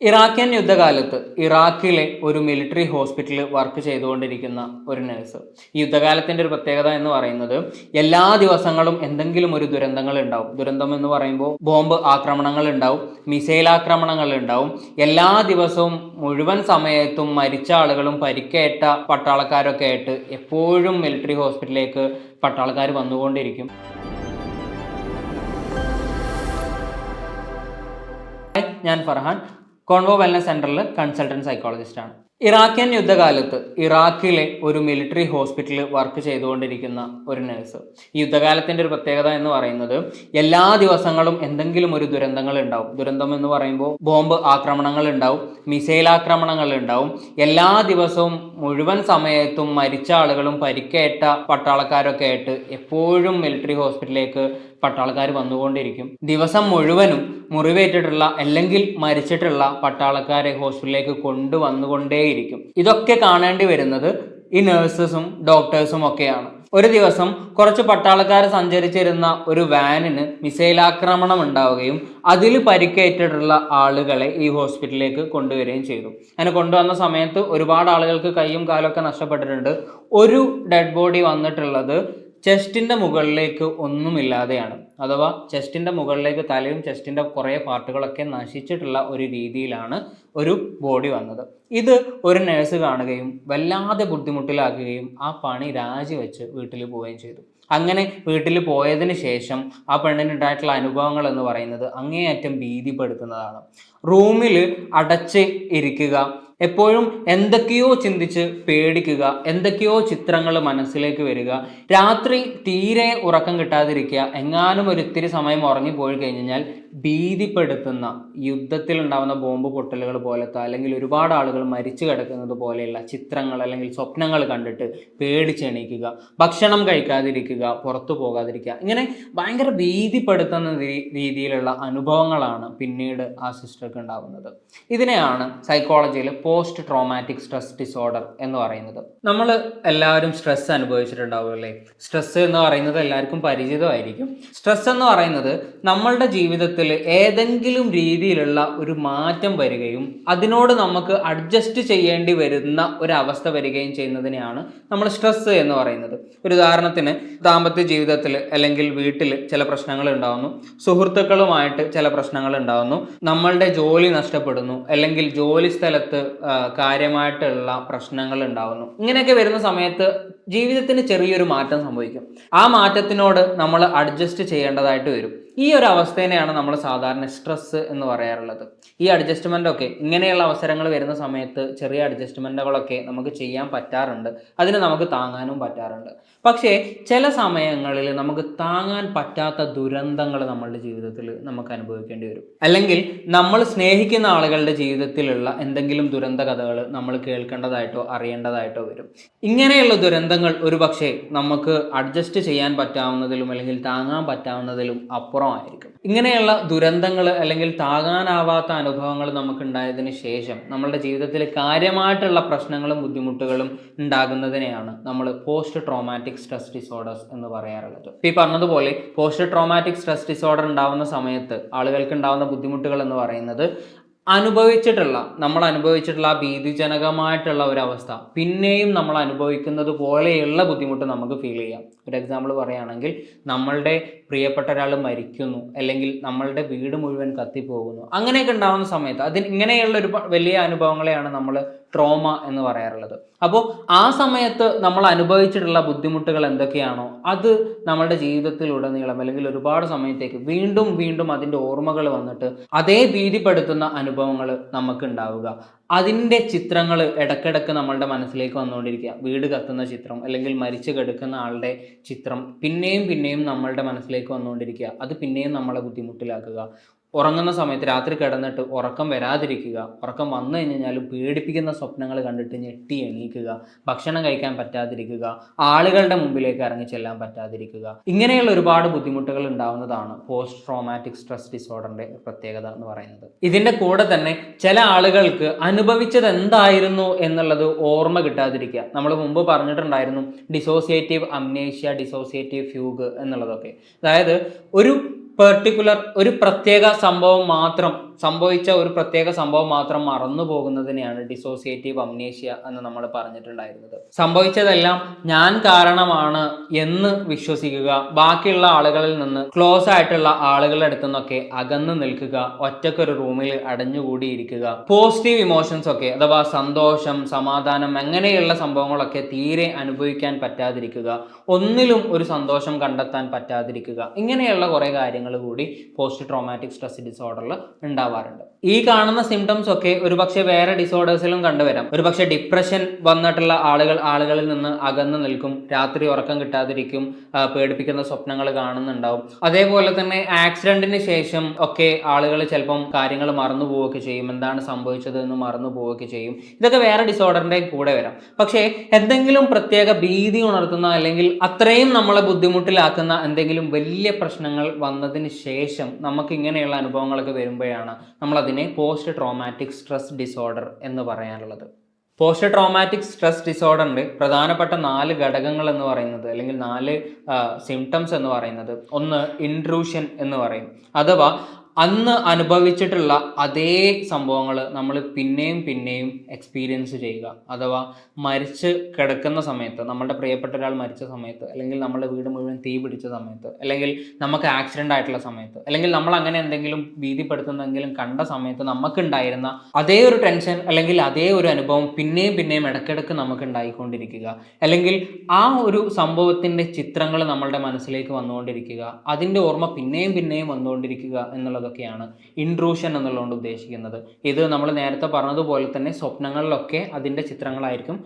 ഇറാഖ്യൻ യുദ്ധകാലത്ത് ഇറാഖിലെ ഒരു മിലിറ്ററി ഹോസ്പിറ്റലിൽ വർക്ക് ചെയ്തുകൊണ്ടിരിക്കുന്ന ഒരു നഴ്സ് ഈ യുദ്ധകാലത്തിന്റെ ഒരു പ്രത്യേകത എന്ന് പറയുന്നത് എല്ലാ ദിവസങ്ങളും എന്തെങ്കിലും ഒരു ദുരന്തങ്ങൾ ഉണ്ടാവും. ദുരന്തം എന്ന് പറയുമ്പോൾ ബോംബ് ആക്രമണങ്ങൾ ഉണ്ടാവും മിസൈൽ ആക്രമണങ്ങൾ ഉണ്ടാവും. എല്ലാ ദിവസവും മുഴുവൻ സമയത്തും മരിച്ച ആളുകളും പരിക്കേറ്റ പട്ടാളക്കാരൊക്കെ ആയിട്ട് എപ്പോഴും മിലിറ്ററി ഹോസ്പിറ്റലിലേക്ക് പട്ടാളക്കാർ വന്നുകൊണ്ടിരിക്കും. ഞാൻ ഫർഹാൻ. കോൺവോ വെൽനസ് സെന്ററിൽ കൺസൾട്ടന്റ് സൈക്കോളജിസ്റ്റ് ആണ്. ഇറാഖ്യൻ യുദ്ധകാലത്ത് ഇറാഖിലെ ഒരു മിലിറ്ററി ഹോസ്പിറ്റലിൽ വർക്ക് ചെയ്തുകൊണ്ടിരിക്കുന്ന ഒരു നഴ്സ് ഈ യുദ്ധകാലത്തിന്റെ ഒരു പ്രത്യേകത എന്ന് പറയുന്നത് എല്ലാ ദിവസങ്ങളും എന്തെങ്കിലും ഒരു ദുരന്തങ്ങൾ ഉണ്ടാവും. ദുരന്തം എന്ന് പറയുമ്പോൾ ബോംബ് ആക്രമണങ്ങൾ ഉണ്ടാവും മിസൈൽ ആക്രമണങ്ങൾ ഉണ്ടാവും. എല്ലാ ദിവസവും മുഴുവൻ സമയത്തും മരിച്ച ആളുകളും പരിക്കേറ്റ പട്ടാളക്കാരൊക്കെ ആയിട്ട് എപ്പോഴും മിലിറ്ററി ഹോസ്പിറ്റലിലേക്ക് പട്ടാളക്കാർ വന്നുകൊണ്ടിരിക്കും. ദിവസം മുഴുവനും മുറിവേറ്റിട്ടുള്ള അല്ലെങ്കിൽ മരിച്ചിട്ടുള്ള പട്ടാളക്കാരെ ഹോസ്പിറ്റലിലേക്ക് കൊണ്ടുവന്നുകൊണ്ടേയിരിക്കും. ഇതൊക്കെ കാണേണ്ടി വരുന്നത് ഈ നഴ്സസും ഡോക്ടേഴ്സും ഒക്കെയാണ്. ഒരു ദിവസം കുറച്ച് പട്ടാളക്കാർ സഞ്ചരിച്ചിരുന്ന ഒരു വാനിന് മിസൈൽ ആക്രമണം ഉണ്ടാവുകയും അതിൽ പരിക്കേറ്റിട്ടുള്ള ആളുകളെ ഈ ഹോസ്പിറ്റലിലേക്ക് കൊണ്ടുവരികയും ചെയ്തു. അങ്ങനെ കൊണ്ടുവന്ന സമയത്ത് ഒരുപാട് ആളുകൾക്ക് കൈയും കാലൊക്കെ നഷ്ടപ്പെട്ടിട്ടുണ്ട്. ഒരു ഡെഡ് ബോഡി വന്നിട്ടുള്ളത് ചെസ്റ്റിന്റെ മുകളിലേക്ക് ഒന്നുമില്ലാതെയാണ്. അഥവാ ചെസ്റ്റിന്റെ മുകളിലേക്ക് തലയും ചെസ്റ്റിന്റെ കുറേ പാർട്ടുകളൊക്കെ നശിച്ചിട്ടുള്ള ഒരു രീതിയിലാണ് ഒരു ബോഡി വന്നത്. ഇത് ഒരു നേഴ്സ് കാണുകയും വല്ലാതെ ബുദ്ധിമുട്ടിലാക്കുകയും ആ പണി രാജിവെച്ച് വീട്ടിൽ പോവുകയും ചെയ്തു. അങ്ങനെ വീട്ടിൽ പോയതിന് ശേഷം ആ പെണ്ണിന് പെണ്ണിനുണ്ടായിട്ടുള്ള അനുഭവങ്ങൾ എന്ന് പറയുന്നത് അങ്ങേയറ്റം ഭീതിപ്പെടുത്തുന്നതാണ്. റൂമിൽ അടച്ച് ഇരിക്കുക എപ്പോഴും എന്തൊക്കെയോ ചിന്തിച്ച് പേടിക്കുക എന്തൊക്കെയോ ചിത്രങ്ങൾ മനസ്സിലേക്ക് വരിക. രാത്രി തീരെ ഉറക്കം കിട്ടാതിരിക്കുക. എങ്ങാനും ഒരു ഇത്തിരി സമയം ഉറങ്ങിപ്പോയി കഴിഞ്ഞാൽ ഭീതിപ്പെടുത്തുന്ന യുദ്ധത്തിൽ ഉണ്ടാകുന്ന ബോംബ് പൊട്ടലുകൾ പോലത്തെ അല്ലെങ്കിൽ ഒരുപാട് ആളുകൾ മരിച്ചു കിടക്കുന്നത് പോലെയുള്ള ചിത്രങ്ങൾ അല്ലെങ്കിൽ സ്വപ്നങ്ങൾ കണ്ടിട്ട് പേടിച്ചെണീക്കുക. ഭക്ഷണം കഴിക്കാതിരിക്കുക പുറത്തു പോകാതിരിക്കുക. ഇങ്ങനെ ഭയങ്കര ഭീതിപ്പെടുത്തുന്ന രീതിയിലുള്ള അനുഭവങ്ങളാണ് പിന്നീട് ആ സിസ്റ്റർക്ക് ഉണ്ടാകുന്നത് ഇതിനെയാണ് സൈക്കോളജിയിൽ പോസ്റ്റ് ട്രോമാറ്റിക് സ്ട്രെസ് ഡിസോർഡർ എന്ന് പറയുന്നത്. നമ്മൾ എല്ലാവരും സ്ട്രെസ് അനുഭവിച്ചിട്ടുണ്ടാവും അല്ലേ? സ്ട്രെസ് എന്ന് പറയുന്നത് എല്ലാവർക്കും പരിചിതമായിരിക്കും. സ്ട്രെസ് എന്ന് പറയുന്നത് നമ്മളുടെ ജീവിതത്തിൽ ഏതെങ്കിലും രീതിയിലുള്ള ഒരു മാറ്റം വരികയും അതിനോട് നമുക്ക് അഡ്ജസ്റ്റ് ചെയ്യേണ്ടി വരുന്ന അവസ്ഥ വരികയും ചെയ്യുന്നതിനെയാണ് നമ്മൾ സ്ട്രെസ് എന്ന് പറയുന്നത്. ഒരു ഉദാഹരണത്തിന് ദാമ്പത്യ ജീവിതത്തിൽ അല്ലെങ്കിൽ വീട്ടിൽ ചില പ്രശ്നങ്ങൾ ഉണ്ടാകുന്നു സുഹൃത്തുക്കളുമായിട്ട് ചില പ്രശ്നങ്ങൾ ഉണ്ടാകുന്നു നമ്മളുടെ ജോലി നഷ്ടപ്പെടുന്നു. അല്ലെങ്കിൽ ജോലി സ്ഥലത്ത് കാര്യമായിട്ടുള്ള പ്രശ്നങ്ങൾ ഉണ്ടാവുന്നു. ഇങ്ങനെയൊക്കെ വരുന്ന സമയത്ത് ജീവിതത്തിന് ചെറിയൊരു മാറ്റം സംഭവിക്കും. ആ മാറ്റത്തിനോട് നമ്മൾ അഡ്ജസ്റ്റ് ചെയ്യേണ്ടതായിട്ട് വരും. ഈ ഒരു അവസ്ഥേനെയാണ് നമ്മൾ സാധാരണ സ്ട്രെസ് എന്ന് പറയാറുള്ളത്. ഈ അഡ്ജസ്റ്റ്മെന്റ് ഒക്കെ ഇങ്ങനെയുള്ള അവസരങ്ങൾ വരുന്ന സമയത്ത് ചെറിയ അഡ്ജസ്റ്റ്മെന്റുകളൊക്കെ നമുക്ക് ചെയ്യാൻ പറ്റാറുണ്ട്. അതിന് നമുക്ക് താങ്ങാനും പറ്റാറുണ്ട്. പക്ഷേ ചില സമയങ്ങളിൽ നമുക്ക് താങ്ങാൻ പറ്റാത്ത ദുരന്തങ്ങൾ നമ്മളുടെ ജീവിതത്തിൽ നമുക്ക് അനുഭവിക്കേണ്ടി വരും. അല്ലെങ്കിൽ നമ്മൾ സ്നേഹിക്കുന്ന ആളുകളുടെ ജീവിതത്തിലുള്ള എന്തെങ്കിലും ദുരന്ത കഥകൾ നമ്മൾ കേൾക്കേണ്ടതായിട്ടോ അറിയേണ്ടതായിട്ടോ വരും. ഇങ്ങനെയുള്ള ദുരന്തങ്ങൾ ഒരുപക്ഷേ നമുക്ക് അഡ്ജസ്റ്റ് ചെയ്യാൻ പറ്റാവുന്നതിലും അല്ലെങ്കിൽ താങ്ങാൻ പറ്റാവുന്നതിലും അപ്പുറമായിരിക്കും ഇങ്ങനെയുള്ള ദുരന്തങ്ങൾ അല്ലെങ്കിൽ താങ്ങാനാവാത്ത അനുഭവങ്ങൾ നമുക്ക് ഉണ്ടായതിനു ശേഷം നമ്മളുടെ ജീവിതത്തിൽ കാര്യമായിട്ടുള്ള പ്രശ്നങ്ങളും ബുദ്ധിമുട്ടുകളും ഉണ്ടാകുന്നതിനെയാണ് നമ്മൾ പോസ്റ്റ് ട്രോമാറ്റിക് സ്ട്രെസ് ഡിസോർഡേഴ്സ് എന്ന് പറയാറുള്ളത്. ഈ പറഞ്ഞതുപോലെ പോസ്റ്റ് ട്രോമാറ്റിക് സ്ട്രെസ് ഡിസോർഡർ ഉണ്ടാവുന്ന സമയത്ത് ആളുകൾക്ക് ഉണ്ടാവുന്ന ബുദ്ധിമുട്ടുകൾ എന്ന് പറയുന്നത് അനുഭവിച്ചിട്ടുള്ള നമ്മൾ അനുഭവിച്ചിട്ടുള്ള ആ ഭീതിജനകമായിട്ടുള്ള ഒരവസ്ഥ പിന്നെയും നമ്മൾ അനുഭവിക്കുന്നത് പോലെയുള്ള ബുദ്ധിമുട്ട് നമുക്ക് ഫീൽ ചെയ്യാം. ഒരു എക്സാമ്പിൾ പറയുകയാണെങ്കിൽ നമ്മളുടെ പ്രിയപ്പെട്ട ഒരാൾ മരിക്കുന്നു അല്ലെങ്കിൽ നമ്മളുടെ വീട് മുഴുവൻ കത്തിപ്പോകുന്നു അങ്ങനെയൊക്കെ ഉണ്ടാകുന്ന സമയത്ത് അതിന് ഇങ്ങനെയുള്ള ഒരു വലിയ അനുഭവങ്ങളെയാണ് നമ്മൾ ട്രോമ എന്ന് പറയാറുള്ളത്. അപ്പോൾ ആ സമയത്ത് നമ്മൾ അനുഭവിച്ചിട്ടുള്ള ബുദ്ധിമുട്ടുകൾ എന്തൊക്കെയാണോ അത് നമ്മളുടെ ജീവിതത്തിലുടനീളം അല്ലെങ്കിൽ ഒരുപാട് സമയത്തേക്ക് വീണ്ടും വീണ്ടും അതിന്റെ ഓർമ്മകൾ വന്നിട്ട് അതേ ഭീതിപ്പെടുത്തുന്ന അനുഭവങ്ങൾ നമുക്ക് ഉണ്ടാവുക. അതിന്റെ ചിത്രങ്ങൾ ഇടക്കിടക്ക് നമ്മളുടെ മനസ്സിലേക്ക് വന്നുകൊണ്ടിരിക്കുക. വീട് കത്തുന്ന ചിത്രം അല്ലെങ്കിൽ മരിച്ചു കിടക്കുന്ന ആളുടെ ചിത്രം പിന്നെയും പിന്നെയും നമ്മളുടെ മനസ്സിലേക്ക് വന്നുകൊണ്ടിരിക്കുക. അത് പിന്നെയും നമ്മളെ ബുദ്ധിമുട്ടിലാക്കുക. ഉറങ്ങുന്ന സമയത്ത് രാത്രി കിടന്നിട്ട് ഉറക്കം വരാതിരിക്കുക ഉറക്കം വന്നു കഴിഞ്ഞാലും പേടിപ്പിക്കുന്ന സ്വപ്നങ്ങൾ കണ്ടിട്ട് ഞെട്ടി എണീക്കുക ഭക്ഷണം കഴിക്കാൻ പറ്റാതിരിക്കുക ആളുകളുടെ മുമ്പിലേക്ക് ഇറങ്ങി ചെല്ലാൻ പറ്റാതിരിക്കുക. ഇങ്ങനെയുള്ള ഒരുപാട് ബുദ്ധിമുട്ടുകൾ ഉണ്ടാവുന്നതാണ് പോസ്റ്റ് ട്രോമാറ്റിക് സ്ട്രെസ് ഡിസോർഡറിന്റെ പ്രത്യേകത എന്ന് പറയുന്നത്. ഇതിന്റെ കൂടെ തന്നെ ചില ആളുകൾക്ക് അനുഭവിച്ചത് എന്തായിരുന്നു എന്നുള്ളത് ഓർമ്മ കിട്ടാതിരിക്കുക. നമ്മൾ മുമ്പ് പറഞ്ഞിട്ടുണ്ടായിരുന്നു ഡിസോസിയേറ്റീവ് അംനേഷ്യ ഡിസോസിയേറ്റീവ് ഫ്യൂഗ് എന്നുള്ളതൊക്കെ. അതായത് ഒരു പെർട്ടിക്കുലർ ഒരു പ്രത്യേക സംഭവം മാത്രം സംഭവിച്ച ഒരു പ്രത്യേക സംഭവം മാത്രം മറന്നു പോകുന്നതിനെയാണ് ഡിസോസിയേറ്റീവ് അമ്നേഷ്യ എന്ന് നമ്മൾ പറഞ്ഞിട്ടുണ്ടായിരുന്നത്. സംഭവിച്ചതെല്ലാം ഞാൻ കാരണമാണ് എന്ന് വിശ്വസിക്കുക ബാക്കിയുള്ള ആളുകളിൽ നിന്ന് ക്ലോസ് ആയിട്ടുള്ള ആളുകളുടെ അടുത്തു നിന്നൊക്കെ അകന്നു നിൽക്കുക ഒറ്റക്കൊരു റൂമിൽ അടഞ്ഞുകൂടിയിരിക്കുക പോസിറ്റീവ് ഇമോഷൻസ് ഒക്കെ അഥവാ സന്തോഷം സമാധാനം അങ്ങനെയുള്ള സംഭവങ്ങളൊക്കെ തീരെ അനുഭവിക്കാൻ പറ്റാതിരിക്കുക ഒന്നിലും ഒരു സന്തോഷം കണ്ടെത്താൻ പറ്റാതിരിക്കുക ഇങ്ങനെയുള്ള കുറേ കാര്യങ്ങൾ കൂടി പോസ്റ്റ് ട്രോമാറ്റിക് സ്ട്രെസ് ഡിസോർഡറിൽ ഉണ്ടാവാറുണ്ട്. ഈ കാണുന്ന സിംറ്റംസ് ഒക്കെ ഒരുപക്ഷെ വേറെ ഡിസോർഡേഴ്സിലും കണ്ടുവരാം. ഒരുപക്ഷെ ഡിപ്രഷൻ വന്നിട്ടുള്ള ആളുകൾ ആളുകളിൽ നിന്ന് അകന്നു നിൽക്കും. രാത്രി ഉറക്കം കിട്ടാതിരിക്കും. പേടിപ്പിക്കുന്ന സ്വപ്നങ്ങൾ കാണുന്നുണ്ടാവും. അതേപോലെ തന്നെ ആക്സിഡന്റിന് ശേഷം ഒക്കെ ആളുകൾ ചിലപ്പം കാര്യങ്ങൾ മറന്നു പോവുകയൊക്കെ ചെയ്യും. എന്താണ് സംഭവിച്ചത് എന്ന് മറന്നു പോവുകയൊക്കെ ചെയ്യും. ഇതൊക്കെ വേറെ ഡിസോർഡറിന്റെ കൂടെ വരാം. പക്ഷേ എന്തെങ്കിലും പ്രത്യേക ഭീതി ഉണർത്തുന്ന അല്ലെങ്കിൽ അത്രയും നമ്മളെ ബുദ്ധിമുട്ടിലാക്കുന്ന എന്തെങ്കിലും വലിയ പ്രശ്നങ്ങൾ വന്നതിന് ശേഷം നമുക്ക് ഇങ്ങനെയുള്ള അനുഭവങ്ങളൊക്കെ വരുമ്പോഴാണ് നമ്മൾ അതിനെ പോസ്റ്റ് ട്രോമാറ്റിക് സ്ട്രെസ് ഡിസോർഡർ എന്ന് പറയാനുള്ളത് പോസ്റ്റ് ട്രോമാറ്റിക് സ്ട്രെസ് ഡിസോർഡറിന്റെ പ്രധാനപ്പെട്ട നാല് ഘടകങ്ങൾ എന്ന് പറയുന്നത് അല്ലെങ്കിൽ നാല് സിംറ്റംസ് എന്ന് പറയുന്നത്. ഒന്ന് ഇൻട്രൂഷൻ എന്ന് പറയും. അഥവാ അന്ന് അനുഭവിച്ചിട്ടുള്ള അതേ സംഭവങ്ങൾ നമ്മൾ പിന്നെയും പിന്നെയും എക്സ്പീരിയൻസ് ചെയ്യുക. അഥവാ മരിച്ച് കിടക്കുന്ന സമയത്ത് നമ്മുടെ പ്രിയപ്പെട്ട ഒരാൾ മരിച്ച സമയത്ത് അല്ലെങ്കിൽ നമ്മുടെ വീട് മുഴുവൻ തീ പിടിച്ച സമയത്ത് അല്ലെങ്കിൽ നമുക്ക് ആക്സിഡന്റ് ആയിട്ടുള്ള സമയത്ത് അല്ലെങ്കിൽ നമ്മൾ അങ്ങനെ എന്തെങ്കിലും ഭീതിപ്പെടുത്തുന്നെങ്കിലും കണ്ട സമയത്ത് നമുക്കുണ്ടായിരുന്ന അതേ ഒരു ടെൻഷൻ അല്ലെങ്കിൽ അതേ ഒരു അനുഭവം പിന്നെയും പിന്നെയും ഇടയ്ക്കിടയ്ക്ക് നമുക്ക് ഉണ്ടായിക്കൊണ്ടിരിക്കുക അല്ലെങ്കിൽ ആ ഒരു സംഭവത്തിന്റെ ചിത്രങ്ങൾ നമ്മളുടെ മനസ്സിലേക്ക് വന്നുകൊണ്ടിരിക്കുക. അതിന്റെ ഓർമ്മ പിന്നെയും പിന്നെയും വന്നുകൊണ്ടിരിക്കുക എന്നുള്ളതൊക്കെയാണ് ഇൻട്രൂഷൻ എന്നുള്ളതുകൊണ്ട് ഉദ്ദേശിക്കുന്നത്. ഇത് നമ്മൾ നേരത്തെ പറഞ്ഞതുപോലെ തന്നെ സ്വപ്നങ്ങളിലൊക്കെ അതിന്റെ ചിത്രങ്ങളായിരിക്കും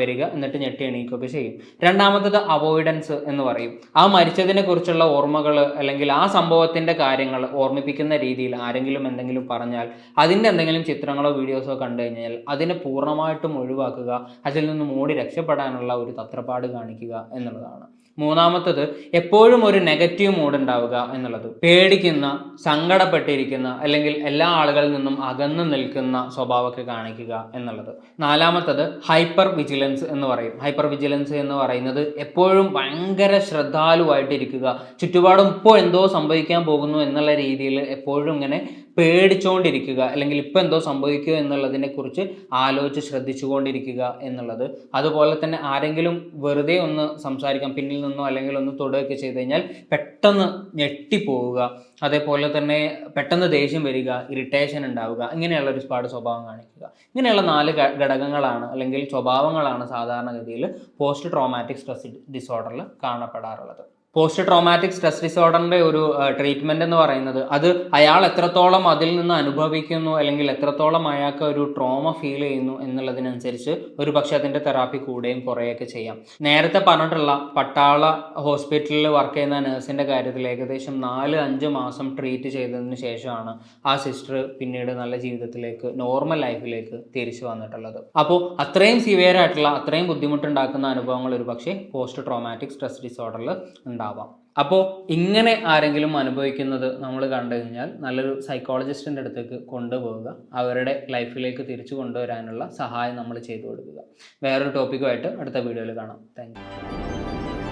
വരിക എന്നിട്ട് ഞെട്ടി എണീക്കുകയൊക്കെ ചെയ്യും. രണ്ടാമത്തത് അവോയ്ഡൻസ് എന്ന് പറയും. ആ മരിച്ചതിനെ കുറിച്ചുള്ള ഓർമ്മകൾ അല്ലെങ്കിൽ ആ സംഭവത്തിന്റെ കാര്യങ്ങൾ ഓർമ്മിപ്പിക്കുന്ന രീതിയിൽ ആരെങ്കിലും എന്തെങ്കിലും പറഞ്ഞാൽ അതിന്റെ എന്തെങ്കിലും ചിത്രങ്ങളോ വീഡിയോസോ കണ്ടു കഴിഞ്ഞാൽ അതിനെ പൂർണമായിട്ടും ഒഴിവാക്കുക അതിൽ നിന്ന് മൂടി രക്ഷപ്പെടാനുള്ള ഒരു തത്രപ്പാട് കാണിക്കുക എന്നുള്ളതാണ്. മൂന്നാമത്തത് എപ്പോഴും ഒരു നെഗറ്റീവ് മൂഡ് ഉണ്ടാവുക എന്നുള്ളത്. പേടിക്കുന്ന സങ്കടപ്പെട്ടിരിക്കുന്ന അല്ലെങ്കിൽ എല്ലാ ആളുകളിൽ നിന്നും അകന്നു നിൽക്കുന്ന സ്വഭാവമൊക്കെ കാണിക്കുക എന്നുള്ളത്. നാലാമത്തത് ഹൈപ്പർ വിജിലൻസ് എന്ന് പറയും. ഹൈപ്പർ വിജിലൻസ് എന്ന് പറയുന്നത് എപ്പോഴും ഭയങ്കര ശ്രദ്ധാലുവായിട്ടിരിക്കുക. ചുറ്റുപാടും ഇപ്പോൾ എന്തോ സംഭവിക്കാൻ പോകുന്നു എന്നുള്ള രീതിയിൽ എപ്പോഴും ഇങ്ങനെ പേടിച്ചുകൊണ്ടിരിക്കുക അല്ലെങ്കിൽ ഇപ്പം എന്തോ സംഭവിക്കുക എന്നുള്ളതിനെക്കുറിച്ച് ആലോചിച്ച് ശ്രദ്ധിച്ചുകൊണ്ടിരിക്കുക എന്നുള്ളത്. അതുപോലെ തന്നെ ആരെങ്കിലും വെറുതെ ഒന്ന് സംസാരിക്കാം പിന്നിൽ നിന്നോ അല്ലെങ്കിൽ ഒന്ന് തൊടുകയൊക്കെ ചെയ്ത് കഴിഞ്ഞാൽ പെട്ടെന്ന് ഞെട്ടിപ്പോവുക. അതേപോലെ തന്നെ പെട്ടെന്ന് ദേഷ്യം വരിക ഇറിറ്റേഷൻ ഉണ്ടാവുക ഇങ്ങനെയുള്ള ഒരു ഒരുപാട് സ്വഭാവം കാണിക്കുക. ഇങ്ങനെയുള്ള നാല് ഘടകങ്ങളാണ് അല്ലെങ്കിൽ സ്വഭാവങ്ങളാണ് സാധാരണഗതിയിൽ പോസ്റ്റ് ട്രോമാറ്റിക് സ്ട്രെസ് ഡിസോർഡറിൽ കാണപ്പെടാറുള്ളത്. പോസ്റ്റ് ട്രോമാറ്റിക് സ്ട്രെസ് ഡിസോർഡറിന്റെ ഒരു ട്രീറ്റ്മെന്റ് എന്ന് പറയുന്നത് അത് അയാൾ എത്രത്തോളം അതിൽ നിന്ന് അനുഭവിക്കുന്നു അല്ലെങ്കിൽ എത്രത്തോളം അയാൾക്ക് ഒരു ട്രോമ ഫീൽ ചെയ്യുന്നു എന്നുള്ളതിനനുസരിച്ച് ഒരു പക്ഷെ അതിന്റെ തെറാപ്പി കൂടുകയും കുറയുകയൊക്കെ ചെയ്യാം. നേരത്തെ പറഞ്ഞിട്ടുള്ള പട്ടാള ഹോസ്പിറ്റലിൽ വർക്ക് ചെയ്യുന്ന നഴ്സിന്റെ കാര്യത്തിൽ ഏകദേശം നാല് അഞ്ച് മാസം ട്രീറ്റ് ചെയ്തതിന് ശേഷമാണ് ആ സിസ്റ്റർ പിന്നീട് നല്ല ജീവിതത്തിലേക്ക് നോർമൽ ലൈഫിലേക്ക് തിരിച്ചു വന്നിട്ടുള്ളത്. അപ്പോൾ അത്രയും സിവിയർ ആയിട്ടുള്ള അത്രയും ബുദ്ധിമുട്ടുണ്ടാക്കുന്ന അനുഭവങ്ങൾ ഒരു പക്ഷേ പോസ്റ്റ് ട്രോമാറ്റിക് സ്ട്രെസ് ഡിസോർഡറിൽ ഉണ്ടാവാം. അപ്പോൾ ഇങ്ങനെ ആരെങ്കിലും അനുഭവിക്കുന്നത് നമ്മൾ കണ്ടു കഴിഞ്ഞാൽ നല്ലൊരു സൈക്കോളജിസ്റ്റിന്റെ അടുത്തേക്ക് കൊണ്ടുപോവുക. അവരുടെ ലൈഫിലേക്ക് തിരിച്ചു കൊണ്ടുവരാനുള്ള സഹായം നമ്മൾ ചെയ്തു കൊടുക്കുക. വേറൊരു ടോപ്പിക്കുമായിട്ട് അടുത്ത വീഡിയോയിൽ കാണാം. താങ്ക്